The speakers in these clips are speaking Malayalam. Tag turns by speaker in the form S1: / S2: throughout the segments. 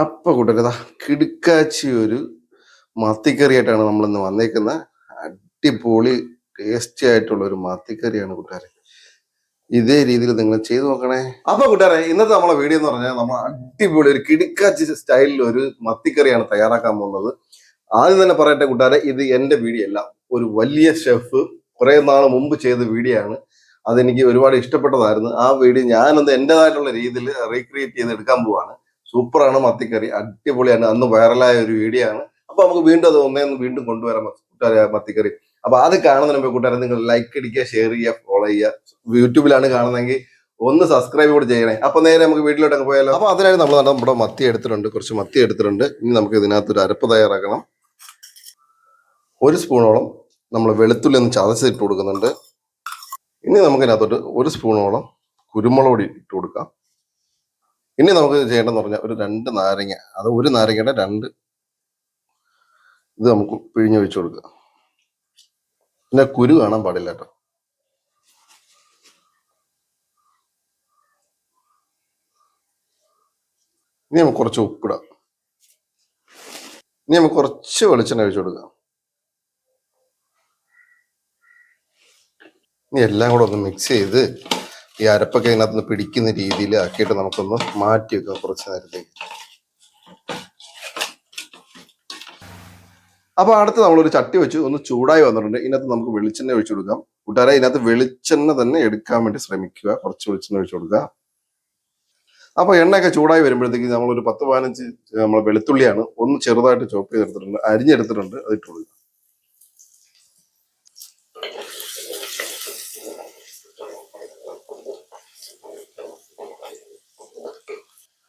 S1: അപ്പൊ കൂട്ടരുത കിടുക്കാച്ചി ഒരു മത്തിക്കറിയായിട്ടാണ് നമ്മൾ ഇന്ന് വന്നേക്കുന്നത് അടിപൊളി ടേസ്റ്റി ആയിട്ടുള്ള ഒരു മത്തിക്കറിയാണ് കൂട്ടുകാരെ ഇതേ രീതിയിൽ നിങ്ങൾ ചെയ്തു നോക്കണേ. അപ്പൊ കൂട്ടുകാരെ ഇന്നത്തെ നമ്മളെ വീഡിയോ എന്ന് പറഞ്ഞാൽ നമ്മൾ അടിപൊളി ഒരു കിടുക്കാച്ചി സ്റ്റൈലിൽ ഒരു മത്തിക്കറിയാണ് തയ്യാറാക്കാൻ പോകുന്നത്. ആദ്യം തന്നെ പറയട്ടെ കൂട്ടുകാരെ ഇത് എന്റെ വീഡിയോ അല്ല. ഒരു വലിയ ഷെഫ് കുറെ നാൾ മുമ്പ് ചെയ്ത വീഡിയോ ആണ്. അതെനിക്ക് ഒരുപാട് ഇഷ്ടപ്പെട്ടതായിരുന്നു. ആ വീഡിയോ ഞാനൊന്ന് എന്റെതായിട്ടുള്ള രീതിയിൽ റീക്രിയേറ്റ് ചെയ്ത് എടുക്കാൻ പോവാണ്. സൂപ്പറാണ് മത്തിക്കറി. അടിപൊളിയാണ് അന്ന് വൈറലായ ഒരു വീഡിയോ ആണ്. അപ്പൊ നമുക്ക് വീണ്ടും അത് ഒന്നേന്ന് വീണ്ടും കൊണ്ടുവരാം കൂട്ടുകാരെ മത്തിക്കറി. അപ്പൊ അത് കാണുന്നതിന് മുമ്പ് കൂട്ടുകാരെ നിങ്ങൾ ലൈക്ക് അടിക്കുക ഷെയർ ചെയ്യുക ഫോളോ ചെയ്യുക. യൂട്യൂബിലാണ് കാണുന്നതെങ്കിൽ ഒന്ന് സബ്സ്ക്രൈബ് കൂടി ചെയ്യണേ. അപ്പൊ നേരെ നമുക്ക് വീട്ടിലോട്ടൊക്കെ പോയാലോ? അപ്പൊ അതിനായി നമ്മൾ നമ്മുടെ മത്തി എടുത്തിട്ടുണ്ട്. കുറച്ച് മത്തി എടുത്തിട്ടുണ്ട്. ഇനി നമുക്ക് ഇതിനകത്ത് ഒരു അരപ്പ് തയ്യാറാക്കണം. ഒരു സ്പൂണോളം നമ്മൾ വെളുത്തുള്ളി ഒന്ന് ചതച്ചിട്ട് കൊടുക്കുന്നുണ്ട്. ഇനി നമുക്ക് ഇതിനകത്തോട്ട് ഒരു സ്പൂണോളം കുരുമുളക് പൊടി ഇട്ട് കൊടുക്കാം. ഇനി നമുക്ക് ചെയ്യേണ്ടതെന്ന് പറഞ്ഞാൽ ഒരു രണ്ട് നാരങ്ങ അത് ഒരു നാരങ്ങയുടെ രണ്ട് ഇത് നമുക്ക് പിഴിഞ്ഞൊഴിച്ചു കൊടുക്കുക. പിന്നെ കുരു കാണാൻ പാടില്ല കേട്ടോ. ഇനി നമുക്ക് കുറച്ച് ഉപ്പിടാം ഇനി നമുക്ക് കുറച്ച് വെളിച്ചെണ്ണ ഒഴിച്ചു കൊടുക്കാം. ഇനി എല്ലാം കൂടെ ഒന്ന് മിക്സ് ചെയ്ത് ഈ അരപ്പൊക്കെ അതിനകത്ത് നിന്ന് പിടിക്കുന്ന രീതിയിൽ ആക്കിയിട്ട് നമുക്കൊന്ന് മാറ്റി വെക്കാം കുറച്ച് നേരത്തേക്ക്. അപ്പൊ അടുത്ത് നമ്മളൊരു ചട്ടി വെച്ച് ഒന്ന് ചൂടായി വന്നിട്ടുണ്ട്. ഇതിനകത്ത് നമുക്ക് വെളിച്ചെണ്ണ ഒഴിച്ചു കൊടുക്കാം. കൂട്ടുകാരെ ഇതിനകത്ത് വെളിച്ചെണ്ണ തന്നെ എടുക്കാൻ വേണ്ടി ശ്രമിക്കുക. കുറച്ച് വെളിച്ചെണ്ണ ഒഴിച്ചു കൊടുക്കുക. അപ്പൊ എണ്ണയൊക്കെ ചൂടായി വരുമ്പോഴത്തേക്ക് നമ്മളൊരു പത്ത് പതിനഞ്ച് നമ്മൾ വെളുത്തുള്ളിയാണ് ഒന്ന് ചെറുതായിട്ട് ചോപ്പ് ചെയ്തെടുത്തിട്ടുണ്ട് അരിഞ്ഞെടുത്തിട്ടുണ്ട് അത് ഇട്ട് കൊടുക്കുക.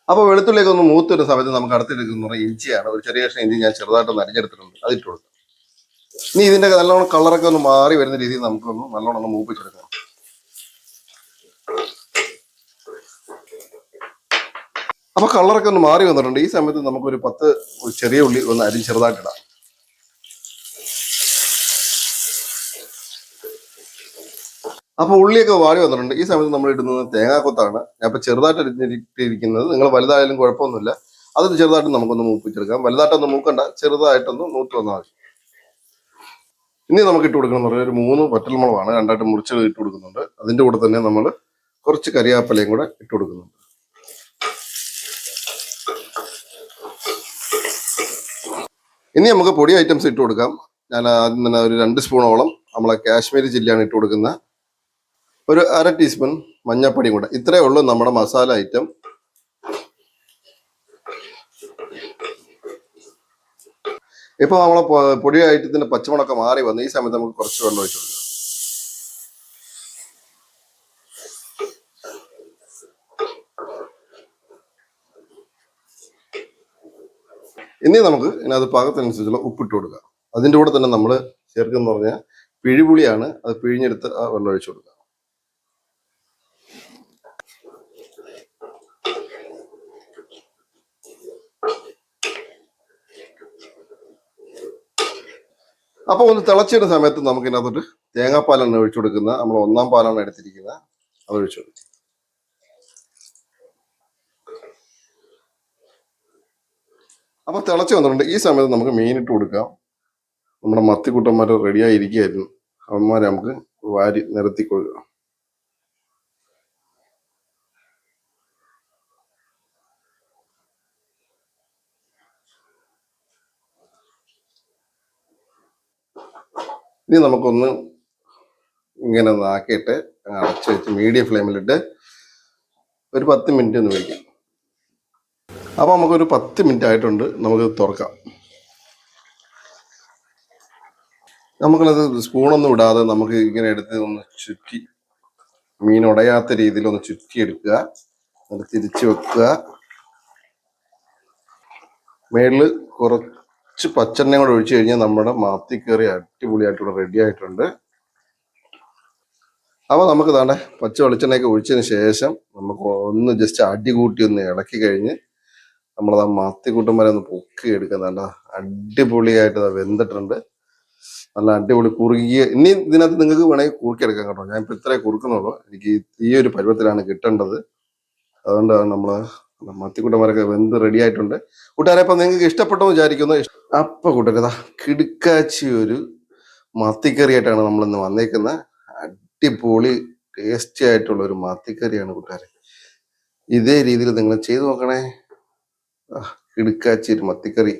S1: അപ്പൊ വെളുത്തുള്ളിയൊക്കെ ഒന്ന് മൂത്തൊരു സമയത്ത് നമുക്ക് അടുത്തെടുക്കുന്ന ഇഞ്ചിയാണ്. ഒരു ചെറിയ കഷ്ണം ഇഞ്ചി ഞാൻ ചെറുതായിട്ടൊന്ന് അരിഞ്ഞെടുത്തിട്ടുണ്ട്. ഇട്ടു കൊടുക്കാം. ഇനി ഇതിന്റെ നല്ലോണം കളറൊക്കെ ഒന്ന് മാറി വരുന്ന രീതിയിൽ നമുക്കൊന്ന് നല്ലോണം ഒന്ന് മൂപ്പിച്ചെടുക്കണം അപ്പൊ കളറൊക്കെ ഒന്ന് മാറി വന്നിട്ടുണ്ട്. ഈ സമയത്ത് നമുക്കൊരു പത്ത് ചെറിയ ഉള്ളി ഒന്ന് അരി ചെറുതായിട്ടിടാം അപ്പൊ ഉള്ളിയൊക്കെ വാടി വന്നിട്ടുണ്ട്. ഈ സമയത്ത് നമ്മൾ ഇടുന്നത് തേങ്ങാക്കൊത്താണ്. ഇപ്പൊ ചെറുതായിട്ട് അരിഞ്ഞിട്ടിരിക്കുന്നത് നിങ്ങൾ വലുതായാലും കുഴപ്പമൊന്നുമില്ല. അത് ചെറുതായിട്ട് നമുക്കൊന്ന് മൂപ്പിച്ചെടുക്കാം. വലുതായിട്ടൊന്നും മൂക്കണ്ട. ചെറുതായിട്ടൊന്ന് മൂത്ത് വന്നാൽ മതി. ഇനി നമുക്ക് ഇട്ട് കൊടുക്കണം എന്ന് പറഞ്ഞാൽ ഒരു മൂന്ന് വറ്റൽമുളകാണ്. രണ്ടായിട്ട് മുറിച്ച് ഇട്ട് കൊടുക്കുന്നുണ്ട്. അതിന്റെ കൂടെ തന്നെ നമ്മൾ കുറച്ച് കരിയാപ്പലയും കൂടെ ഇട്ട് കൊടുക്കുന്നുണ്ട്. ഇനി നമുക്ക് പൊടി ഐറ്റംസ് ഇട്ട് കൊടുക്കാം. ഞാൻ ആദ്യം തന്നെ ഒരു രണ്ട് സ്പൂണോളം നമ്മളെ കാശ്മീരി ചില്ലിയാണ് ഇട്ട് കൊടുക്കുന്നത്. ഒരു അര ടീസ്പൂൺ മഞ്ഞപ്പൊടിയും കൂടെ. ഇത്രയേ ഉള്ളൂ നമ്മുടെ മസാല ഐറ്റം. ഇപ്പൊ നമ്മളെ പൊ- പൊടി ഐറ്റത്തിന്റെ പച്ചമുളകൊക്കെ മാറി വന്നു ഈ സമയത്ത് നമുക്ക് കുറച്ച് വെള്ളം ഒഴിച്ചു ഇനി നമുക്ക് ഇതിനകത്ത് പാകത്തിനനുസരിച്ചുള്ള ഉപ്പിട്ട് കൊടുക്കാം. അതിന്റെ കൂടെ തന്നെ നമ്മൾ ചേർക്കുന്ന പറഞ്ഞാൽ പിഴിപുളിയാണ് അത് പിഴിഞ്ഞെടുത്ത് വെള്ളം ഒഴിച്ചു കൊടുക്കുക. അപ്പൊ ഒന്ന് തിളച്ചിടുന്ന സമയത്ത് നമുക്ക് ഇതിനകത്തോട്ട് തേങ്ങാപ്പാലാണ് ഒഴിച്ചു കൊടുക്കുന്ന. നമ്മൾ ഒന്നാം പാലാണ് എടുത്തിരിക്കുന്നത്. അത് ഒഴിച്ചു കൊടുക്കും. അപ്പൊ തിളച്ച് വന്നിട്ടുണ്ട്. ഈ സമയത്ത് നമുക്ക് മീൻ ഇട്ട് കൊടുക്കാം. നമ്മുടെ മത്തിക്കുട്ടന്മാർ റെഡിയായി ഇരിക്കുകയായിരുന്നു അവന്മാരെ നമുക്ക് വാരി നിരത്തി കൊടുക്കാം. ഇനി നമുക്കൊന്ന് ഇങ്ങനെ ആക്കിയിട്ട് അടച്ച് വെച്ച് മീഡിയം ഫ്ലെയിമിലിട്ട് ഒരു പത്ത് മിനിറ്റ് ഒന്ന് വയ്ക്കാം അപ്പോൾ നമുക്കൊരു പത്ത് മിനിറ്റ് ആയിട്ടുണ്ട്. നമുക്ക് തുറക്കാം. നമുക്കത് സ്പൂണൊന്നും ഇടാതെ നമുക്ക് ഇങ്ങനെ എടുത്ത് ഒന്ന് ചുറ്റി മീൻ ഉടയാത്ത രീതിയിൽ ഒന്ന് ചുറ്റി എടുക്കുക എന്നിട്ട് തിരിച്ചു വെക്കുക. മേളിൽ കുറച്ച് പച്ചെണ്ണ കൂടെ ഒഴിച്ചു കഴിഞ്ഞാൽ നമ്മുടെ മാത്തി കയറി അടിപൊളിയായിട്ടുള്ള റെഡി ആയിട്ടുണ്ട്. അപ്പോൾ നമുക്ക് താണ്ടെ പച്ച വെളിച്ചെണ്ണയൊക്കെ ഒഴിച്ചതിന് ശേഷം നമുക്ക് ഒന്ന് ജസ്റ്റ് അടി കൂട്ടി ഒന്ന് ഇളക്കി കഴിഞ്ഞ് നമ്മളത് ആ മാത്തി വരെ ഒന്ന് പൊക്കി എടുക്കുന്നുണ്ട അടിപൊളിയായിട്ട് അത് വെന്തിട്ടുണ്ട്. നല്ല അടിപൊളി കുറുകിയ ഇനി ഇതിനകത്ത് നിങ്ങൾക്ക് വേണമെങ്കിൽ കുറുക്കിയെടുക്കാം കേട്ടോ. ഞാൻ ഇപ്പൊ ഇത്രേ കുറുക്കുന്നുള്ളൂ. എനിക്ക് ഈ ഒരു പരുവത്തിലാണ് കിട്ടേണ്ടത്. അതുകൊണ്ടാണ് നമ്മൾ മത്തിക്കുട്ടന്മാരൊക്കെ വെന്ത് റെഡി ആയിട്ടുണ്ട്. കൂട്ടുകാരെ അപ്പൊ നിങ്ങൾക്ക് ഇഷ്ടപ്പെട്ടോ വിചാരിക്കുന്നു. അപ്പൊ കൂട്ടരുത കിടുക്കാച്ചി ഒരു മത്തിക്കറിയായിട്ടാണ് നമ്മൾ ഇന്ന് വന്നേക്കുന്നത്. അടിപൊളി ടേസ്റ്റി ആയിട്ടുള്ള ഒരു മത്തിക്കറിയാണ് കൂട്ടുകാരെ. ഇതേ രീതിയിൽ നിങ്ങൾ ചെയ്തു നോക്കണേ. കിടുക്കാച്ചി ഒരു മത്തിക്കറി.